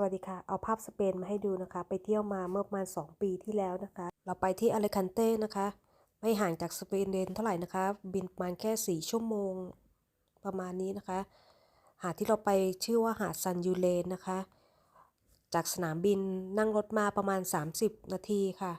สวัสดีค่ะ เอาภาพสเปนมาให้ดูนะคะ ไปเที่ยวมาเมื่อประมาณ 2 ปีที่แล้วนะคะ เราไปที่อเลคันเต้นะคะ ไม่ห่างจากสเปนเดนเท่าไหร่นะคะ บินประมาณแค่ 4 ชั่วโมงประมาณนี้นะคะ หาดที่เราไปชื่อว่าหาดซันยูเลนนะคะ จากสนามบินนั่งรถมาประมาณ 30 นาทีค่ะ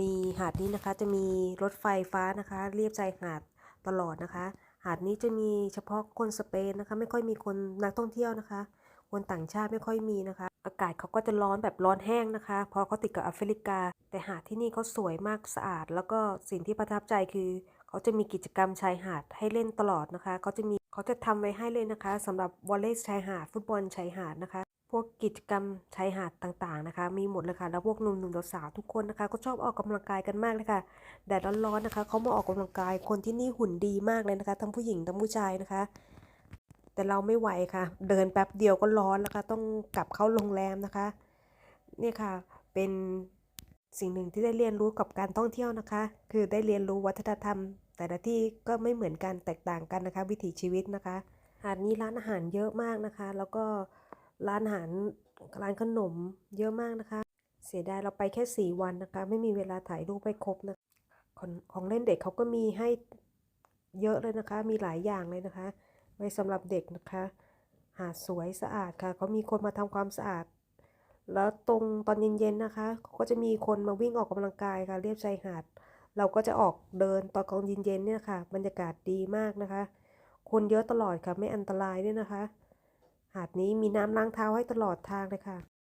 มีหาดนี้นะคะจะมีรถไฟฟ้านะคะเรียบชายหาดตลอดนะคะ หาดนี้จะมีเฉพาะคนสเปนนะคะ ไม่ค่อยมีคนนักท่องเที่ยวนะคะ คนต่างชาติไม่ค่อยมีนะคะ อากาศเขาก็จะร้อนแบบร้อนแห้งนะคะเพราะเขาติดกับแอฟริกา แต่หาดที่นี่เขาสวยมากสะอาด แล้วก็สิ่งที่ประทับใจคือเขาจะมีกิจกรรมชายหาดให้เล่นตลอดนะคะเขาจะมีเขาจะทำไว้ให้เลยนะคะสำหรับวอลเลย์ชายหาดฟุตบอลชายหาดนะคะ พวกกิจกรรมชายหาดต่างๆนะคะ มีหมดเลยค่ะแล้วพวกหนุ่มๆสาวๆทุกคนนะคะ ก็ชอบออกกำลังกายกันมากเลยค่ะแดดร้อนๆนะคะเขามาออกกำลังกายคนที่นี่หุ่นดีมากเลยนะคะ ทั้งผู้หญิงทั้งผู้ชายนะคะ แต่เราไม่ไหวค่ะ เดินแป๊บเดียวก็ร้อนแล้วค่ะ ต้องกลับเข้าโรงแรมนะคะ นี่ค่ะ เป็นสิ่งหนึ่งที่ได้เรียนรู้กับการท่องเที่ยวนะคะ คือได้เรียนรู้วัฒนธรรม แต่ละที่ก็ไม่เหมือนกันแตกต่างกันนะคะ วิถีชีวิตนะคะ หาดนี้ร้านอาหารเยอะมากนะคะ แล้วก็ร้านอาหารร้านขนมเยอะมากนะคะ เสียดายเราไปแค่ 4 วันนะคะ ไม่มีเวลาถ่ายรูปไปครบนะของของเล่นเด็กเขาก็มีให้เยอะเลยนะคะ มีหลายอย่างเลยนะคะ ไว้สำหรับเด็กนะคะ หาดสวยสะอาดค่ะเขามีคนมาทำความสะอาด แล้วตรงตอนเย็นๆนะคะเขาก็จะมีคนมาวิ่งออกกำลังกายค่ะเรียบชายหาด เราก็จะออกเดินตอนกลางเย็นๆเนี่ยค่ะบรรยากาศดีมากนะคะ คนเยอะตลอดค่ะไม่อันตรายด้วยนะคะ หาดนี้มีน้ำล้างเท้าให้ตลอดทางเลยค่ะ